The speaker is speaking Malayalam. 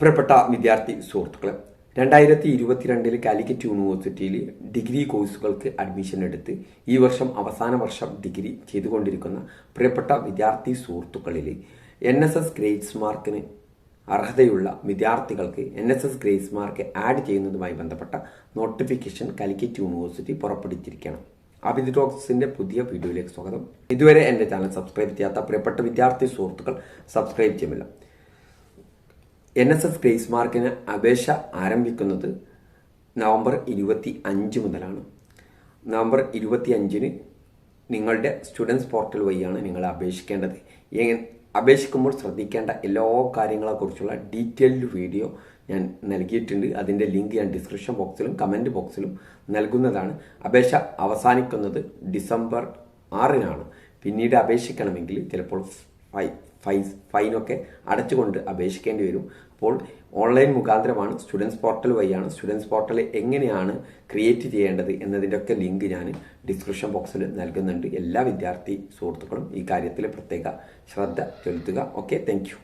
പ്രിയപ്പെട്ട വിദ്യാർത്ഥി സുഹൃത്തുക്കളെ രണ്ടായിരത്തി ഇരുപത്തിരണ്ടിൽ കാലിക്കറ്റ് യൂണിവേഴ്സിറ്റിയിൽ ഡിഗ്രി കോഴ്സുകൾക്ക് അഡ്മിഷൻ എടുത്ത് ഈ വർഷം അവസാന വർഷം ഡിഗ്രി ചെയ്തുകൊണ്ടിരിക്കുന്ന പ്രിയപ്പെട്ട വിദ്യാർത്ഥി സുഹൃത്തുക്കളിൽ എൻ എസ് എസ് ഗ്രേഡ്സ് മാർക്കിന് അർഹതയുള്ള വിദ്യാർത്ഥികൾക്ക് N S S grace mark add ചെയ്യുന്നതുമായി ബന്ധപ്പെട്ട നോട്ടിഫിക്കേഷൻ കാലിക്കറ്റ് യൂണിവേഴ്സിറ്റി പുറപ്പെടുത്തിയിരിക്കണം അഭിത് ടോക്സിന്റെ പുതിയ വീഡിയോയിലേക്ക് സ്വാഗതം. ഇതുവരെ എന്റെ ചാനൽ സബ്സ്ക്രൈബ് ചെയ്യാത്ത പ്രിയപ്പെട്ട വിദ്യാർത്ഥി സുഹൃത്തുക്കൾ സബ്സ്ക്രൈബ് ചെയ്യുമില്ല എൻ എസ് എസ് ഗ്രേസ് മാർക്കിന് അപേക്ഷ ആരംഭിക്കുന്നത് നവംബർ ഇരുപത്തി അഞ്ച് മുതലാണ്. നവംബർ ഇരുപത്തി അഞ്ചിന് നിങ്ങളുടെ സ്റ്റുഡൻസ് പോർട്ടൽ വഴിയാണ് നിങ്ങൾ അപേക്ഷിക്കേണ്ടത്. അപേക്ഷിക്കുമ്പോൾ ശ്രദ്ധിക്കേണ്ട എല്ലാ കാര്യങ്ങളെക്കുറിച്ചുള്ള ഡീറ്റെയിൽഡ് വീഡിയോ ഞാൻ നൽകിയിട്ടുണ്ട്. അതിന്റെ ലിങ്ക് ഞാൻ ഡിസ്ക്രിപ്ഷൻ ബോക്സിലും കമന്റ് ബോക്സിലും നൽകുന്നതാണ്. അപേക്ഷ അവസാനിക്കുന്നത് ഡിസംബർ ആറിനാണ്. പിന്നീട് അപേക്ഷിക്കണമെങ്കിൽ ചിലപ്പോൾ ഫൈ ഫൈസ് ഫൈനൊക്കെ അടച്ചുകൊണ്ട് അപേക്ഷിക്കേണ്ടി വരും. അപ്പോൾ ഓൺലൈൻ മുഖാന്തരമാണ് സ്റ്റുഡൻസ് പോർട്ടൽ വഴിയാണ് സ്റ്റുഡൻസ് പോർട്ടൽ എങ്ങനെയാണ് ക്രിയേറ്റ് ചെയ്യേണ്ടത് എന്നതിന്റെ ഒക്കെ ലിങ്ക് ഞാൻ ഡിസ്ക്രിപ്ഷൻ ബോക്സിൽ നൽകുന്നുണ്ട്. എല്ലാ വിദ്യാർത്ഥി സുഹൃത്തുക്കളും ഈ കാര്യത്തിൽ പ്രത്യേക ശ്രദ്ധ ചെലുത്തുക. Okay thank